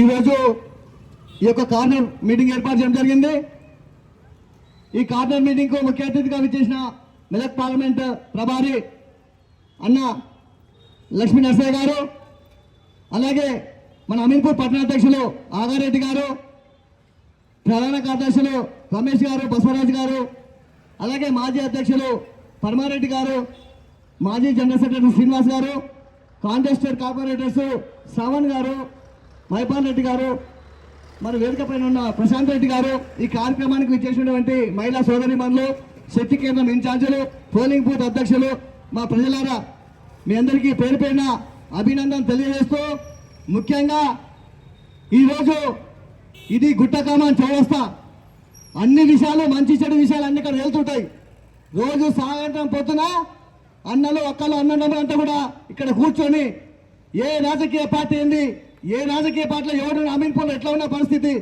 ఈరోజు ఈ యొక్క కార్నర్ మీటింగ్ ఏర్పాటు చేయడం జరిగింది. ఈ కార్నర్ మీటింగ్కు ముఖ్య అతిథిగా విచ్చేసిన మెదక్ పార్లమెంట్ ప్రభారి అన్న లక్ష్మీ నరసయ్య గారు అలాగే మన అమీన్పూర్ పట్టణాధ్యక్షులు ఆగారెడ్డి గారు ప్రధాన కార్యదర్శులు రమేష్ గారు బసవరాజ్ గారు అలాగే మాజీ అధ్యక్షులు పరమారెడ్డి గారు మాజీ జనరల్ సెక్రటరీ శ్రీనివాస్ గారు కాంటెస్టర్ కార్పొరేటర్స్ శ్రవణ్ గారు మైపాల్ రెడ్డి గారు మన వేదిక పైన ఉన్న ప్రశాంత్ రెడ్డి గారు ఈ కార్యక్రమానికి విచ్చేసినటువంటి మహిళా సోదరి మనులు శక్తి కేంద్రం ఇన్ఛార్జీలు పోలింగ్ బూత్ అధ్యక్షులు మా ప్రజలారా మీ అందరికీ పేరు పేరున అభినందన తెలియజేస్తూ ముఖ్యంగా ఈరోజు ఇది గుట్టకామన్ చౌరస్తా. అన్ని విషయాలు మంచి చెడు విషయాలు అన్ని ఇక్కడ వెళ్తుంటాయి రోజు సాయంత్రం పొద్దున అన్నలు అక్కలు అన్నదమ్ములు అంతా కూడా ఇక్కడ కూర్చొని ఏ రాజకీయ పార్టీ ఏంది? ఏ రాజకీయ పార్టీలో ఎవడు అమీన్పూర్లో ఎట్లా ఉన్న పరిస్థితి?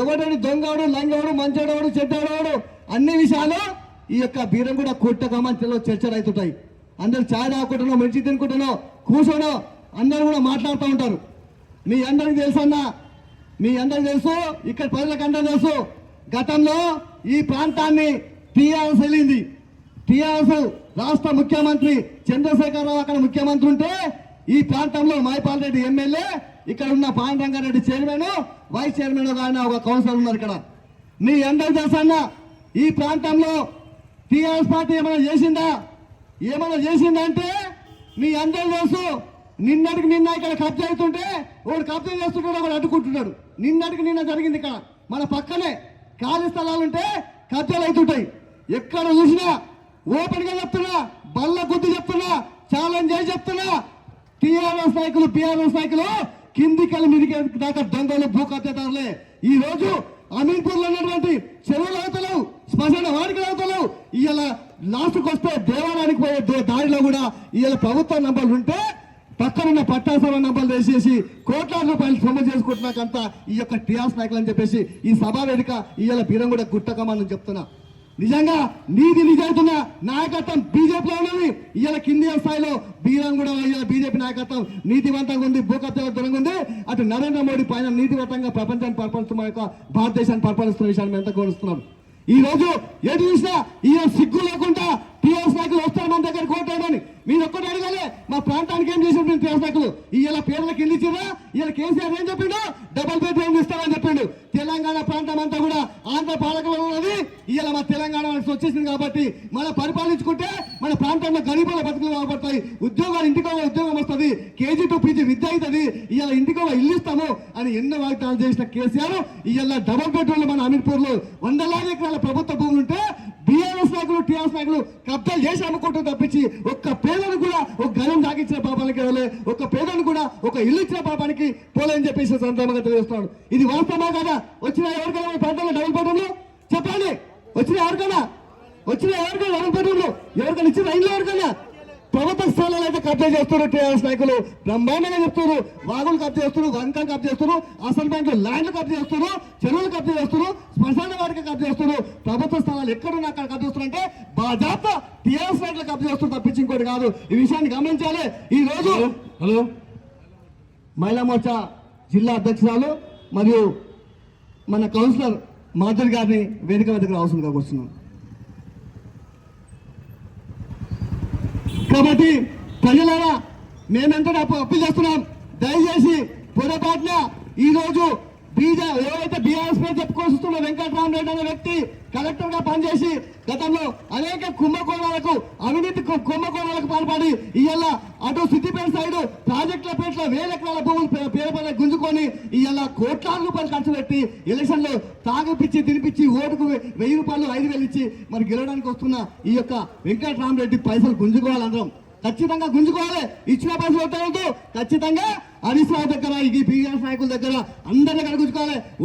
ఎవడని దొంగవాడు లంగవాడు మంచోడవాడు చెడ్డవాడు అన్ని విషయాలు ఈ యొక్క బీరం కూడా కొట్ట కుట్టకమంలో చర్చలు అవుతుంటాయి అందరు చాయ్ తాగుకుంటున్నావు మిర్చి తినుకుంటున్నావు కూర్చోనో అందరూ కూడా మాట్లాడుతూ ఉంటారు. మీ అందరికి తెలుసు అన్న మీ అందరికి తెలుసు ఇక్కడ ప్రజలకు అందరూ తెలుసు గతంలో ఈ ప్రాంతాన్ని టీఆర్ఎస్ వెళ్ళింది. టీఆర్ఎస్ రాష్ట్ర ముఖ్యమంత్రి చంద్రశేఖరరావు అక్కడ ముఖ్యమంత్రి ఉంటే ఈ ప్రాంతంలో మైపాల్ రెడ్డి ఎమ్మెల్యే ఇక్కడ ఉన్న పాండురంగారెడ్డి చైర్మన్ వైస్ చైర్మన్ ఆయన ఒక కౌన్సిలర్ ఉన్నారు ఇక్కడ. మీ అందరికి తెలుసన్న ఈ ప్రాంతంలో టీఆర్ఎస్ పార్టీ ఏమైనా చేసిందా? ఏమైనా చేసిందంటే మీ అందరూ తెలుసు నిన్నటికి నిన్న ఇక్కడ కబ్జా అవుతుంటే ఒకడు కబ్జా చేస్తుంటాడు ఒకడు అడ్డుకుంటున్నాడు నిన్నటికి నిన్న జరిగింది ఇక్కడ. మన పక్కనే ఖాళీ స్థలాలు ఉంటే కబ్జాలు అవుతుంటాయి. ఎక్కడ చూసినా ఓపెన్గా చెప్తున్నా బల్ల గుద్దు చెప్తున్నా ఛాలెంజ్ చేసి చెప్తున్నా టీఆర్ఎస్ నాయకులు బీఆర్ఎస్ నాయకులు కిందికి మీదికి దాకా దొంగలు భూకత్తేదారులే. ఈ రోజు అమీన్పూర్లో ఉన్నటువంటి చెరువులు అవుతలేవు శ్మశాన వాడికలు అవుతలేవు ఇవాళ లాస్ట్కి వస్తే దేవాలయానికి పోయే దారిలో కూడా ఇవాళ ప్రభుత్వ నంబర్లు ఉంటే పక్కనున్న పట్టాసభ నంబర్లు వేసేసి కోట్లాది రూపాయలు సొమ్ము చేసుకుంటున్నాకంతా ఈ యొక్క టీఆర్ఎస్ నాయకులు అని చెప్పేసి ఈ సభా వేదిక ఇవాళ బీరం కూడా గుట్టకమని చెప్తున్నా. నిజంగా నీతి నిజాయితున్న నాయకత్వం బీజేపీలో ఉన్నది. ఇవాళ కింది స్థాయిలో బీరం కూడా ఇవాళ బీజేపీ నాయకత్వం నీతివంతంగా ఉంది భూకత్యాల దూరంగా ఉంది. అటు నరేంద్ర మోడీ పైన నీతివంతంగా ప్రపంచాన్ని పరిపాలిస్తున్న యొక్క భారతదేశాన్ని పరిపాలిస్తున్న విషయాన్ని ఎంత గౌరవిస్తున్నాం. ఈ రోజు ఏది చూసినా ఈ సిగ్గు లేకుండా టీఆర్ఎస్ నాయకులు వస్తారు మన దగ్గర కోటాడని మీరు ఒక్కటి అడగాలి మా ప్రాంతానికి ఏం చేసిన టీఆర్ఎస్ నాయకులు? ఇలా పేర్లకు ఇల్లు ఇచ్చిరా ఇలా కేసీఆర్ ఏం చెప్పిండు? డబల్ బెడ్రూమ్ ఇస్తామని చెప్పిండు. తెలంగాణ ప్రాంతం అంతా కూడా ఆంధ్ర పాలకులు ఉన్నది. ఇలా మా తెలంగాణ వాళ్ళకి వచ్చేసింది కాబట్టి మనం పరిపాలించుకుంటే మన ప్రాంతంలో గరీబుల బతుకులు బాగుపడతాయి ఉద్యోగాలు ఇంటికో ఉద్యోగం వస్తుంది. కేజీ టు పీజీ విద్య అవుతుంది ఇవాళ ఇంటికో ఇల్లు ఇస్తాము అని ఎన్నో వాగ్దానాలు చేసిన కేసీఆర్ ఇవాళ డబల్ బెడ్రూమ్లు మన అమీర్పూర్లో వందలాది ఎకరాల ప్రభుత్వ భూములు ఉంటే బీఆర్ఎస్ నాయకులు టీఆర్ఎస్ నాయకులు కబ్జాలు చేసి అమ్ముకుంటూ తప్పించి ఒక్క పేదను కూడా ఒక గలం తాగించిన పాపానికి వెళ్ళే ఒక పేదను కూడా ఒక ఇల్లు ఇచ్చిన పాపానికి పోలేని చెప్పేసి సందర్భంగా తెలియజేస్తున్నాడు ఇది వాస్తవమా కదా? వచ్చిన ఎవరికైనా మన ప్రాంతంలో డబుల్ బెడ్రూమ్లు? చెప్పండి. వచ్చిన ఎవరికైనా? వచ్చిన ఎవరికైనా బెడ్రూమ్లు ఎవరికైనా ఇచ్చిన ఇల్లు ఎవరికైనా? ప్రభుత్వ స్థలాలు అయితే కబ్జా చేస్తున్నారు టీఆర్ఎస్ నాయకులు. బ్రహ్మాండంగా చెప్తున్నారు. వాగులు కబ్జా చేస్తున్నారు వంకలు కబ్జా చేస్తున్నారు అసలు బ్యాంకులు ల్యాండ్లు కబ్జా చేస్తున్నారు చెరువులు కబ్జా చేస్తున్నారు శ్మశాన వాటికి కబ్జా చేస్తున్నారు. ప్రభుత్వ స్థలాలు ఎక్కడున్నా అక్కడ కబ్జా చేస్తున్నారు అంటే బాజాప్త టీఆర్ఎస్ నాయకులు కబ్జా చేస్తున్నారు తప్పించి ఇంకోటి కాదు. ఈ విషయాన్ని గమనించాలి. ఈ రోజు హలో? మహిళా మోర్చా జిల్లా అధ్యక్షురాలు మరియు మన కౌన్సిలర్ మాధురి గారిని వేదిక మీదకి రావాల్సిందిగా వస్తున్నాం కాబట్టి ప్రజలారా మేమెంతో అప్పు అప్పు చేస్తున్నాం. దయచేసి పొరపాటున ఈ రోజు బీజే ఎవరైతే బీఆర్ఎస్ దుస్తులు చెప్పుకొస్తున్న వెంకటరామరెడ్డి అనే వ్యక్తి కలెక్టర్గా పనిచేసి గతంలో అనేక కుంభకోణాలకు అవినీతి కుంభకోణాలకు పాల్పడి ఇవాళ అటు సిద్దిపేట సైడ్ ప్రాజెక్టుల పేట్ల వేల ఎకరాల భూములు పే- పేరు గుంజుకొని ఇవాళ కోట్లాది రూపాయలు ఖర్చు పెట్టి ఎలక్షన్లో తాగిపిచ్చి తినిపించి ఓటుకు వెయ్యి రూపాయలు ఐదు వేలు ఇచ్చి మరి గెలవడానికి వస్తున్న ఈ యొక్క వెంకటరామరెడ్డి పైసలు గుంజుకోవాలంటాం ఖచ్చితంగా గుంజుకోవాలి. ఇచ్చిన పైసలు వద్దవద్దు ఖచ్చితంగా హరీష్ రావు దగ్గర ఈ బీఆర్ఎస్ నాయకుల దగ్గర అందరిని దగ్గర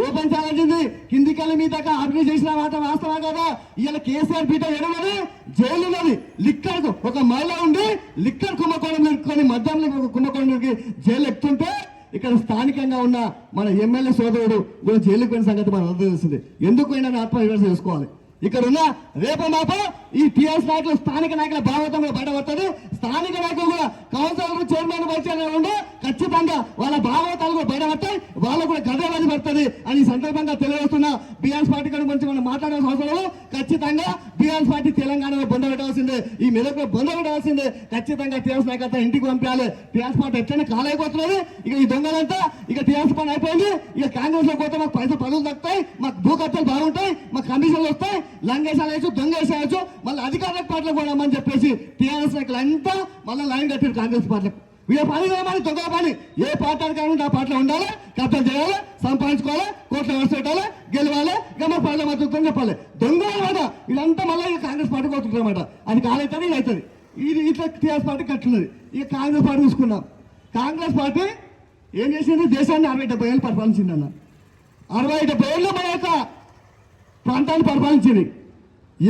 ఓపెన్ ఛాలెంజ్ ఉంది. కిందికెళ్ళి మీ దగ్గర అభివృద్ధి చేసిన మాట వాస్తవం కదా. ఇవాళ కేసీఆర్ పీఠ ఎడమది జైలు ఉన్నది. లిక్కర్ ఒక మహిళ ఉండి లిక్కర్ కుంభకోణం మధ్యాహ్నం మద్యం కుంభకోణంకి జైలు ఎక్కుతుంటే ఇక్కడ స్థానికంగా ఉన్న మన ఎమ్మెల్యే సోదరుడు కూడా జైలుకు పోయిన సంగతి మనం అందరూ తెలిసింది ఎందుకు పోయినా ఆత్మవిమర్శ చేసుకోవాలి. ఇక్కడ ఉన్న రేపు మాపో ఈ టీఆర్ఎస్ నాయకులు స్థానిక నాయకుల భాగవతం కూడా బయటపడుతుంది. స్థానిక నాయకులు కూడా కౌన్సిలర్ చైర్మన్ వైస్ ఉండే ఖచ్చితంగా వాళ్ళ భావోతాలు కూడా బయటపడితే వాళ్ళు కూడా గదే అవుతుంది అని సందర్భంగా తెలియజేస్తున్న బీఆర్ఎస్ పార్టీ కూడా గురించి మనం మాట్లాడాల్సిన అవసరం ఖచ్చితంగా బీఆర్ఎస్ పార్టీ తెలంగాణలో బొంద పెట్టాల్సిందే ఈ మెదక్లో బొంద పెట్టాల్సిందే ఖచ్చితంగా టీఆర్ఎస్ నాయకత్వం ఇంటికి పంపించాలి టీఆర్ఎస్ పార్టీ ఎట్లయినా కాలేకపోతున్నది ఇక ఈ దొంగలంతా ఇక టీఆర్ఎస్ పని అయిపోయింది. ఇక కాంగ్రెస్లో పోతే మాకు పైసలు పనులు దక్కుతాయి. మాకు భూ ఖర్చులు బాగుంటాయి. మాకు కమిషన్లు వస్తాయి. లంగేసాలు వేయచ్చు దొంగ వేసేయచ్చు మళ్ళీ అధికార పాటలు పోదామని చెప్పేసి టీఆర్ఎస్ నాయకులు అంతా మళ్ళీ లైన్ కట్టారు కాంగ్రెస్ పార్టీలకు. వీళ్ళ పని ఏమని దొంగ పని ఏ పార్టీ కానీ ఆ పార్టీలో ఉండాలి? కబ్జా చేయాలి? సంపాదించుకోవాలి? కోట్ల వరుస పెట్టాలి? గెలవాలి? గమ్మ పార్టీ మద్దతు చెప్పాలి. దొంగ అనమాట. వీళ్ళంతా మళ్ళీ కాంగ్రెస్ పార్టీ కొట్టుకుంటారన్నమాట. అది కాలవుతుంది ఇది అవుతుంది. ఇది ఇట్లా టీఆర్ఎస్ పార్టీ కట్టున్నది. ఇక కాంగ్రెస్ పార్టీ చూసుకున్నాం కాంగ్రెస్ పార్టీ ఏం చేసింది? దేశాన్ని అరవై డెబ్బై ఏళ్ళు పరిపాలించింది అన్న అరవై డెబ్బై ఏళ్ళు మన యొక్క ప్రాంతాన్ని పరిపాలించింది.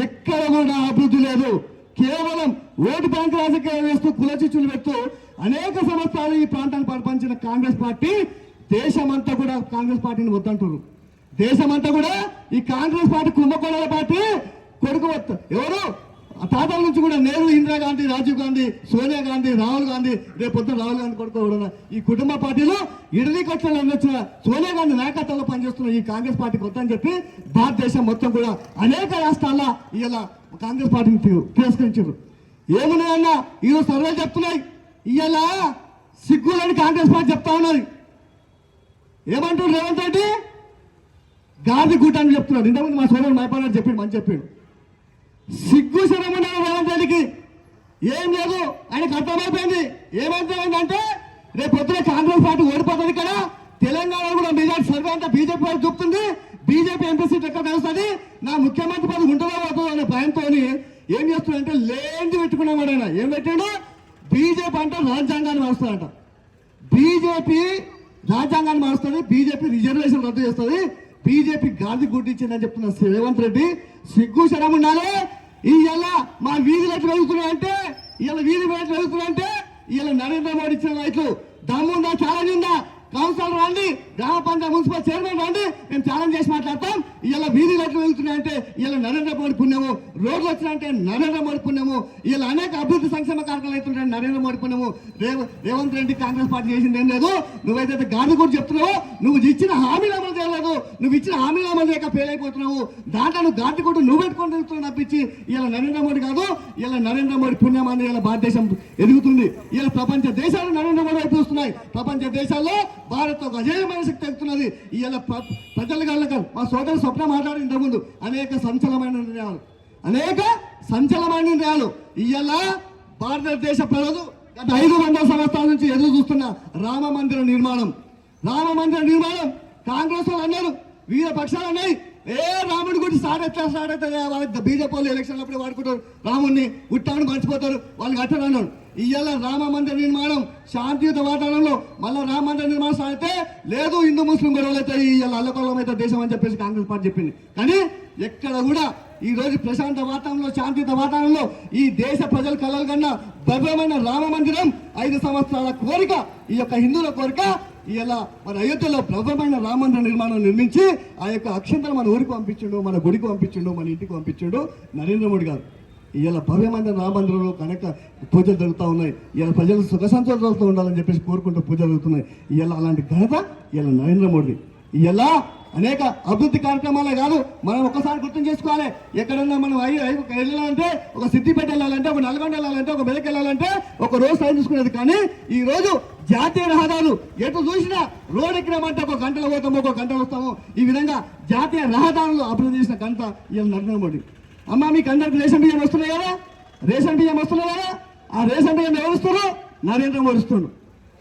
ఎక్కడ కూడా అభివృద్ధి లేదు. కేవలం ఓటు బ్యాంక్ రాజకీయాలు వేస్తూ కుల చిచ్చులు పెడుతూ అనేక సంవత్సరాలు ఈ ప్రాంతాన్ని పరిపాలించిన కాంగ్రెస్ పార్టీ దేశమంతా కూడా కాంగ్రెస్ పార్టీని వద్దంటారు దేశమంతా కూడా ఈ కాంగ్రెస్ పార్టీ కుంభకోణాల పార్టీ కొడుకు ఎవరు? తాతల నుంచి కూడా నెహ్రూ ఇందిరాగాంధీ రాజీవ్ గాంధీ సోనియా గాంధీ రాహుల్ గాంధీ రేపు పొద్దున రాహుల్ గాంధీ కొడుకు కూడా ఈ కుటుంబ పార్టీలు ఇడలీ కట్టలు వచ్చిన సోనియా గాంధీ నాయకత్వంలో పనిచేస్తున్న ఈ కాంగ్రెస్ పార్టీ కొత్త అని చెప్పి భారతదేశం మొత్తం కూడా అనేక రాష్ట్రాల్లో ఇలా కాంగ్రెస్ పార్టీని తిరస్కరించారు. ఏమున్నాయన్నా? ఈరోజు సర్వేలు చెప్తున్నాయి. ఇవాళ సిగ్గులని కాంగ్రెస్ పార్టీ చెప్తా ఉన్నది. ఏమంటారు రేవంత్ రెడ్డి? గాంధీ అని చెప్తున్నాడు. ఇంతకుముందు మా సోదరుడు మైపాడు చెప్పాడు మంచి చెప్పాడు. సిగ్గు శరమున్నారు రేవంత్ రెడ్డికి. ఏం లేదు ఆయనకు అర్థమైపోయింది. ఏమర్థమైందంటే రేపు పొద్దున కాంగ్రెస్ పార్టీ ఓడిపోతుంది కదా తెలంగాణ కూడా మెజార్టీ సర్వే అంతా బీజేపీ వైపు చూపుతుంది బీజేపీ ఎంపీ సీట్ ఎక్కడ తెలుస్తుంది? నా ముఖ్యమంత్రి పదవి ఉంటుందో పోతుందో అనే భయంతో ఏం చేస్తున్నాడంటే లేని పెట్టుకున్నాడు ఆయన. ఏం పెట్టాడు? బీజేపీ అంటే రాజ్యాంగాన్ని మారుస్తారంట. బీజేపీ రాజ్యాంగాన్ని మారుస్తుంది బీజేపీ రిజర్వేషన్ రద్దు చేస్తుంది బీజేపీ గాంధీ గుడ్డిచ్చిందని చెప్తున్న రేవంత్ రెడ్డి సిగ్గు శరం ఉండాలి. ఇవాళ మా వీధి లైట్లు వెళ్తున్నాయంటే ఇవాళ వీధి లైట్లు వెళ్తున్నాయంటే ఇవాళ నరేంద్ర మోడీ ఇచ్చిన లైట్లు. దమ్ముందా ఛాలెంజ్ ఉందా? కౌన్సిలర్ రండి గ్రామ పంచాయతీ మున్సిపల్ చైర్మన్ రండి మేము ఛాలెంజ్ చేసి మాట్లాడతాం. ఇలా వీధి లైట్లు వెళ్తున్నాయంటే ఇలా నరేంద్ర మోడీ పుణ్యము రోడ్లు వచ్చినాయంటే నరేంద్ర మోడీ పుణ్యము ఇలా అనేక అభివృద్ధి సంక్షేమ కార్యక్రమాలు అవుతుంటాయి నరేంద్ర మోడీ పుణ్యము. రేవ రేవంత్ రెడ్డి కాంగ్రెస్ పార్టీ చేసింది ఏం లేదు? నువ్వైతే గాంధీ కూడా చెప్తున్నావు నువ్వు ఇచ్చిన హామీలు అమలు చేయలేదు నువ్వు ఇచ్చిన హామీలు అమలు చేయక ఫెయిల్ అయిపోతున్నావు. దాంట్లో నువ్వు గాంధీ కూడా నువ్వు పెట్టుకొని తిరుగుతున్నావు తప్పించి ఇలా నరేంద్ర మోడీ కాదు ఇలా నరేంద్ర మోడీ పుణ్యం అనేది ఇలా భారతదేశం ఎదుగుతుంది. ఇలా ప్రపంచ దేశాలు నరేంద్ర మోడీ వైపు చూస్తున్నాయి. ప్రపంచ దేశాల్లో భారత్ ఒక అజేయమైన శక్తి ఎక్కుతున్నది ఇలా ప్రజలు కళ్ళక మా సోదరు స్వప్న మాట్లాడి ఇంతకుముందు అనేక సంచలమైన నిర్ణయాలు అనేక సంచలమైన నిర్ణయాలు. ఇవాళ భారతదేశ ప్రజలు గత ఐదు వందల సంవత్సరాల నుంచి ఎదురు చూస్తున్న రామ మందిర నిర్మాణం. రామ మందిర నిర్మాణం కాంగ్రెస్ వాళ్ళు అన్నారు వివిధ పక్షాలు అన్నాయి ఏ రాముడి గురించి సాడెత్తా సాడెత్తా స్టార్ట్ వాళ్ళకి బీజేపీ వాళ్ళు ఎలక్షన్ అప్పుడు వాడుకుంటారు. రాముడిని ఉట్టాను మర్చిపోతారు. వాళ్ళు కట్టరు ఇవాళ రామ మందిర నిర్మాణం శాంతియుత వాతావరణంలో మళ్ళీ రామ మందిర నిర్మాణం సాగితే లేదు హిందూ ముస్లిం గొడవలు అయితే ఇవాళ అల్లకొల్లం అయితే దేశం అని చెప్పేసి కాంగ్రెస్ పార్టీ చెప్పింది. కానీ ఎక్కడ కూడా ఈ రోజు ప్రశాంత వాతావరణంలో శాంతియుత వాతావరణంలో ఈ దేశ ప్రజల కలలు కన్నా భవ్యమైన రామ మందిరం ఐదు సంవత్సరాల కోరిక ఈ యొక్క హిందువుల కోరిక ఇలా మన అయోధ్యలో భవ్యమైన రామమందిర నిర్మాణం నిర్మించి ఆ యొక్క అక్షంతరం మన ఊరికి పంపించిండు మన గుడికి పంపించిండు మన ఇంటికి పంపించిండు నరేంద్ర మోడీ గారు. ఇలా భవ్యమైన రామమందిరంలో కనుక పూజలు జరుగుతూ ఉన్నాయి. ఇలా ప్రజలు సుఖ సంతోషాలతో ఉండాలని చెప్పేసి కోరుకుంటూ పూజలు జరుగుతున్నాయి. ఇలా అలాంటి ఘనత ఇలా నరేంద్ర మోడీ ఇలా అనేక అభివృద్ధి కార్యక్రమాలే కాదు మనం ఒకసారి గుర్తు చేసుకోవాలి. ఎక్కడన్నా మనం అయ్యి వెళ్ళాలంటే ఒక సిద్దిపేట వెళ్ళాలంటే ఒక నల్గొండ వెళ్ళాలంటే ఒక మెదక్ వెళ్ళాలంటే ఒక రోజు టైం చూసుకునేది కానీ ఈ రోజు జాతీయ రహదారులు ఎటు చూసినా రోడ్ ఎక్కినామంటే ఒక గంటలో పోతాము ఒక గంటలో వస్తాము. ఈ విధంగా జాతీయ రహదారులు అభివృద్ధి చేసిన గంట ఇవాళ నరేంద్ర మోడీ. అమ్మ మీకు అందరికి రేషన్ బియ్యం వస్తున్నాయి కదా? రేషన్ బియ్యం వస్తున్నాయి కదా? ఆ రేషన్ బియ్యం ఎవరు నరేంద్ర మోడీ ఇస్తున్నాడు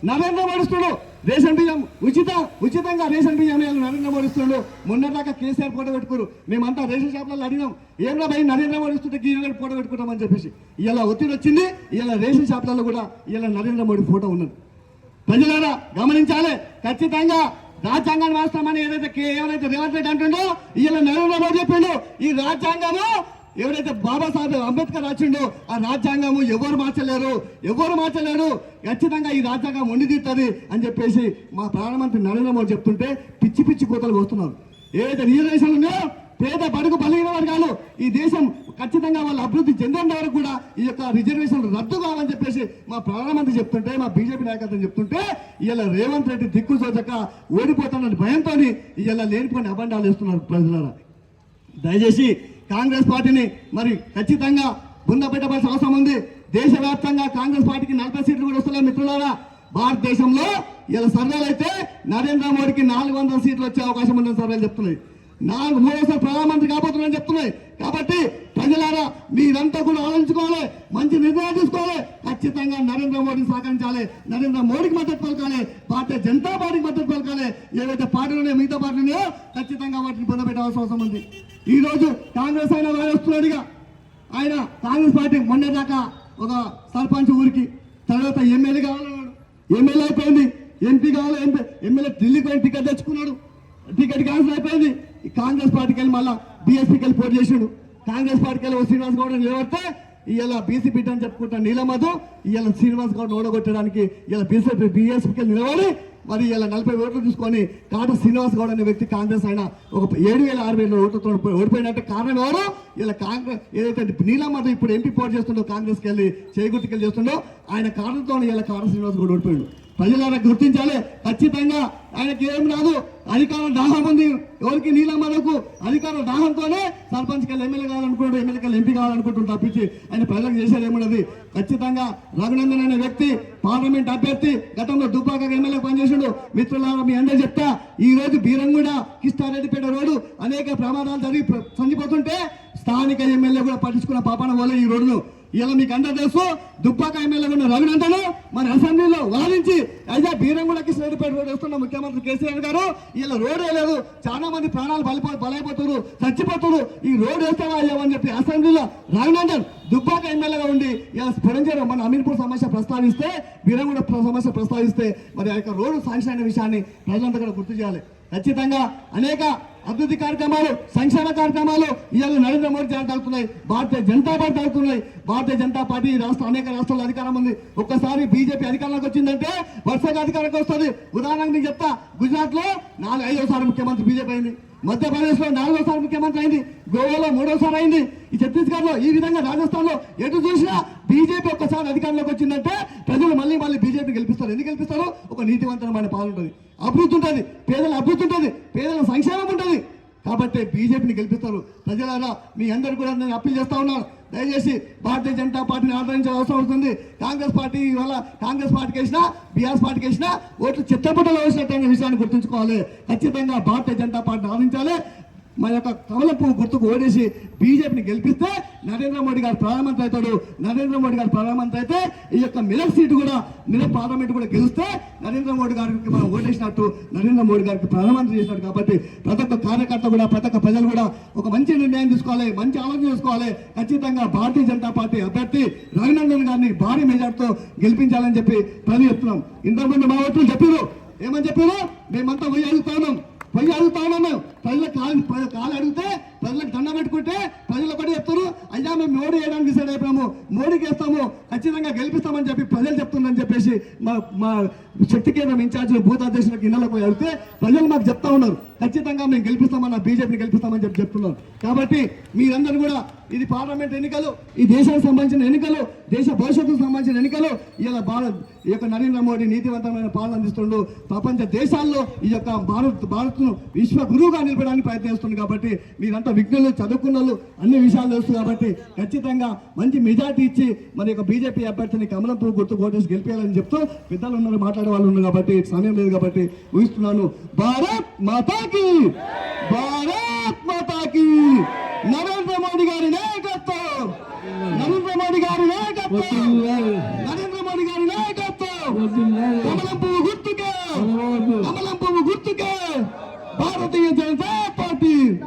నరేంద్ర మోడీ ఇస్తున్నాడు రేషన్ బియ్యం ఉచిత ఉచితంగా రేషన్ బియ్యం ఇవాళ నరేంద్ర మోడీ ఇస్తున్నాడు. మొన్నదాకా కేసీఆర్ ఫోటో పెట్టుకోరు మేమంతా రేషన్ షాప్లలో అడిగినాం. ఏం రా నరేంద్ర మోడీ ఇస్తుంటే గీరగడ ఫోటో పెట్టుకుంటామని చెప్పేసి. ఇలా ఒత్తిడి వచ్చింది. ఇలా రేషన్ షాప్లలో కూడా ఇలా నరేంద్ర మోడీ ఫోటో ఉన్నది. ప్రజలారా గమనించాలి. ఖచ్చితంగా రాజ్యాంగాన్ని మారుస్తామని ఏదైతే కే- ఎవరైతే రేవంత్ రెడ్డి అంటుండో ఇలా నరేంద్ర మోడీ చెప్పిండు. ఈ రాజ్యాంగము ఎవరైతే బాబాసాహెబ్ అంబేద్కర్ రాసిండో ఆ రాజ్యాంగము ఎవరు మార్చలేరు? ఎవరు మార్చలేరు? ఖచ్చితంగా ఈ రాజ్యాంగం ఉండిదిస్తుంది అని చెప్పేసి మా ప్రధానమంత్రి నరేంద్ర మోడీ చెప్తుంటే పిచ్చి పిచ్చి కోతలు వస్తున్నారు ఏదైతే రిజర్వేషన్లు ఉన్నాయో పేద బడుగు బలహీన వర్గాలు ఈ దేశం ఖచ్చితంగా వాళ్ళ అభివృద్ధి చెందేంత వరకు కూడా ఈ యొక్క రిజర్వేషన్లు రద్దు కావాలని చెప్పేసి మా ప్రధానమంత్రి చెప్తుంటే మా బీజేపీ నాయకత్వం చెప్తుంటే ఇలా రేవంత్ రెడ్డి దిక్కు చోచక ఓడిపోతానని భయంతో ఇలా లేనిపోయిన అబండాలు వేస్తున్నారు ప్రజలారా. దయచేసి కాంగ్రెస్ పార్టీని మరి ఖచ్చితంగా బుంద పెట్టవలసిన అవసరం ఉంది. దేశవ్యాప్తంగా కాంగ్రెస్ పార్టీకి నలభై సీట్లు కూడా వస్తున్నాయి మిత్రులారా. భారతదేశంలో ఇలా సర్వేలు అయితే నరేంద్ర మోడీకి నాలుగు వందల సీట్లు వచ్చే అవకాశం ఉందని సర్వేలు చెప్తున్నాయి. నాలుగు మూడోసారి ప్రధానమంత్రి కాబోతున్నాయని చెప్తున్నాయి. కాబట్టి ప్రజలారా మీరంతా కూడా ఆలోచించుకోవాలి మంచి నిర్ణయాలు తీసుకోవాలి. ఖచ్చితంగా నరేంద్ర మోడీని సహకరించాలి. నరేంద్ర మోడీకి మద్దతు పలకాలి. భారతీయ జనతా పార్టీకి మద్దతు పలకాలి. ఏవైతే పార్టీలు ఉన్నాయో మిగతా పార్టీలు ఉన్నాయో ఖచ్చితంగా వాటిని పొందబెట్టాల్సిన అవసరం ఉంది. ఈ రోజు కాంగ్రెస్ ఆయన వస్తున్నాడుగా ఆయన కాంగ్రెస్ పార్టీ మొన్నదాకా ఒక సర్పంచ్ ఊరికి తర్వాత ఎమ్మెల్యే కావాలన్నాడు ఎమ్మెల్యే అయిపోయింది. ఎంపీ కావాలి ఎంపీ ఎమ్మెల్యే ఢిల్లీకి పోయిన టికెట్ తెచ్చుకున్నాడు. టికెట్ క్యాన్సిల్ అయిపోయింది. ఈ కాంగ్రెస్ పార్టీకి వెళ్ళి మళ్ళీ బీఎస్పీకి వెళ్ళి పోటీ చేసిండు. కాంగ్రెస్ పార్టీకి వెళ్ళి ఓ శ్రీనివాస్ గౌడ్ నిలబడితే ఇవాళ బీసీ బిడ్డ అని చెప్పుకుంటాను నీలమధు ఇవాళ శ్రీనివాస్ గౌడ్ ఓడగొట్టడానికి ఇలా బీసీ బీఎస్పీకి వెళ్ళి నిలబడి మరి ఇలా నలభై ఓట్లు తీసుకొని కాట శ్రీనివాస్ గౌడ్ అనే వ్యక్తి కాంగ్రెస్ ఆయన ఒక ఏడు వేల ఆరు వేల ఓట్లతో ఓడిపోయినట్టే కారణం ఎవరు? ఇలా కాంగ్రెస్ ఏదైతే నీలమధు ఇప్పుడు ఎంపీ పోటీ చేస్తుండో కాంగ్రెస్కి వెళ్ళి చేగుర్తికి చేస్తుండో ఆయన కారణంతో ఇలా కాట శ్రీనివాస్ గౌడ్ ఓడిపోయాడు. ప్రజలను గుర్తించాలి. ఖచ్చితంగా ఆయనకి ఏం రాదు. అధికారం దాహం ఉంది. ఎవరికి నీలమ్మలకు అధికారం దాహంతోనే సర్పంచ్ వెళ్ళి ఎమ్మెల్యే కావాలనుకుంటాడు ఎమ్మెల్యే వెళ్ళి ఎంపీ కావాలనుకుంటుంటే తప్పించి ఆయన ప్రజలకు చేసేది ఏమున్నది ఖచ్చితంగా రఘునందన్ అనే వ్యక్తి పార్లమెంట్ అభ్యర్థి గతంలో దుబ్బాక ఎమ్మెల్యే పనిచేసాడు. మిత్రులారా మీ అందరూ చెప్తా ఈ రోజు బీరంగూడ కిష్టారెడ్డిపేట రోడ్డు అనేక ప్రమాదాలు జరిగి చనిపోతుంటే స్థానిక ఎమ్మెల్యే కూడా పట్టించుకున్న పాపన పోలే ఈ రోడ్డును. ఇలా మీకు అందరూ తెలుసు దుబ్బాక ఎమ్మెల్యే ఉన్న రఘునందను మన అసెంబ్లీలో వాదించి అయితే బీరంగూడకి కిష్టారెడ్డిపేట రోడ్ వేస్తున్న ముఖ్యమంత్రి కేసీఆర్ గారు ఇలా రోడ్డు వేయలేదు చాలా మంది ప్రాణాలు బలిపో బలైపోతున్నారు చచ్చిపోతున్నారు. ఈ రోడ్ వేస్తావా అయ్యావని చెప్పి అసెంబ్లీలో రఘునందన్ దుబ్బాక ఎమ్మెల్యేగా ఉండి ఇలా స్ఫురించారు మన అమీర్పూర్ సమస్య ప్రస్తావిస్తే బీరంగూడ సమస్య ప్రస్తావిస్తే మరి ఆ యొక్క రోడ్డు శాంక్షన్ అయిన విషయాన్ని ప్రజలంతా కూడా గుర్తు చేయాలి. ఖచ్చితంగా అనేక అభివృద్ధి కార్యక్రమాలు సంక్షేమ కార్యక్రమాలు ఇవాళ నరేంద్ర మోడీ చేత జరుగుతున్నాయి. భారతీయ జనతా పార్టీ జరుగుతున్నాయి. భారతీయ జనతా పార్టీ రాష్ట్ర రాష్ట్రం అనేక రాష్ట్రాల్లో అధికారం ఉంది. ఒక్కసారి బీజేపీ అధికారంలోకి వచ్చిందంటే వరుసగా అధికారంలోకి వస్తుంది. ఉదాహరణకు నేను చెప్తా గుజరాత్లో నాలుగు ఐదోసారి ముఖ్యమంత్రి బీజేపీ అయింది. మధ్యప్రదేశ్లో నాలుగోసారి ముఖ్యమంత్రి అయింది. గోవాలో మూడోసారి అయింది. ఈ ఛత్తీస్గఢ్లో ఈ విధంగా రాజస్థాన్లో ఎటు చూసినా బీజేపీ ఒక్కసారి అధికారంలోకి వచ్చిందంటే ప్రజలు మళ్ళీ మళ్ళీ బీజేపీ గెలిపిస్తారు. ఎందుకు గెలిపిస్తారు? ఒక నీతివంతమైన పాలు ఉంటుంది. అభివృద్ధి ఉంటుంది. పేదల అభివృద్ధి ఉంటుంది. పేదల సంక్షేమం ఉంటుంది. కాబట్టి బీజేపీని గెలిపిస్తారు. ప్రజలారా మీ అందరు కూడా నేను అప్పీల్ చేస్తా ఉన్నాను దయచేసి భారతీయ జనతా పార్టీని ఆదరించాల్సిన అవసరం అవుతుంది కాంగ్రెస్ పార్టీ వల్ల కాంగ్రెస్ పార్టీకి వేసినా బీఆర్ఎస్ పార్టీకి వేసినా ఓట్లు చిత్తపట్టలో వేసినట్టు విషయాన్ని గుర్తుంచుకోవాలి. ఖచ్చితంగా భారతీయ జనతా పార్టీని ఆదరించాలి. మా యొక్క కమలపు గుర్తుకు ఓడేసి బీజేపీని గెలిపిస్తే నరేంద్ర మోడీ గారు ప్రధానమంత్రి అవుతాడు. నరేంద్ర మోడీ గారు ప్రధానమంత్రి అయితే ఈ యొక్క మిలక్ సీటు కూడా మిలక్ పార్లమెంట్ కూడా గెలిస్తే నరేంద్ర మోడీ గారికి మనం ఓటేసినట్టు నరేంద్ర మోడీ గారికి ప్రధానమంత్రి చేసినట్టు కాబట్టి ప్రతి ఒక్క కార్యకర్త కూడా ప్రతి ఒక్క ప్రజలు కూడా ఒక మంచి నిర్ణయం తీసుకోవాలి మంచి ఆలోచన చేసుకోవాలి ఖచ్చితంగా భారతీయ జనతా పార్టీ అభ్యర్థి రఘునందన్ గారిని భారీ మెజార్టీతో గెలిపించాలని చెప్పి ప్రజలు చెప్తున్నాం. ఇంతకుముందు మా ఓట్లు చెప్పారు ఏమని చెప్పారు మేమంతా పోయి అడుగుతా ఉన్నాం. పోయి అడుగుతా ఉన్నాం ప్రజల కాలు కాలు అడిగితే ప్రజలకు దండ పెట్టుకుంటే ప్రజలు ఒకటి చెప్తారు అయ్యా మేము మోడీ వేయడానికి డిసైడ్ అయిపోయాము మోడీకి వేస్తాము ఖచ్చితంగా గెలిపిస్తామని చెప్పి ప్రజలు చెప్తుందని చెప్పేసి మా మా శక్తి కేంద్రం ఇన్ఛార్జ్ భూత అధ్యక్షులకు ఇళ్ళకి పోయి అడిగితే ప్రజలు మాకు చెప్తా ఉన్నారు ఖచ్చితంగా మేము గెలిపిస్తామన్న బీజేపీని గెలిపిస్తామని చెప్పి చెప్తున్నారు. కాబట్టి మీరందరూ కూడా ఇది పార్లమెంట్ ఎన్నికలు ఈ దేశానికి సంబంధించిన ఎన్నికలు దేశ భవిష్యత్తుకు సంబంధించిన ఎన్నికలు ఇలా భారత్ ఈ యొక్క నరేంద్ర మోడీ నీతివంతమైన పాలన అందిస్తుండు ప్రపంచ దేశాల్లో ఈ యొక్క భారత్ భారత్ను విశ్వ గురువుగా నిలిపడానికి ప్రయత్నిస్తుంది కాబట్టి మీరంతా విఘ్నులు చదువుకున్న అన్ని విషయాలు తెలుసు కాబట్టి ఖచ్చితంగా మంచి మెజార్టీ ఇచ్చి మరి యొక్క బీజేపీ అభ్యర్థిని కమలంపూ గుర్తు కోటేసి గెలిపేయాలని చెప్తూ పెద్దలు ఉన్నారు మాట్లాడే వాళ్ళు ఉన్నారు కాబట్టి సమయం లేదు కాబట్టి ఊహిస్తున్నాను. భారత్ మాతాకి! భారత్ మాతాకి! నరేంద్ర మోడీ గారి నాయకత్వం! నరేంద్ర మోడీ గారి నాయకత్వం! నరేంద్ర మోడీ గారి నాయకత్వం! కమలం గుర్తుకే! కమలం పువ్వు గుర్తుకే! Pablo Dias, ele vai partir.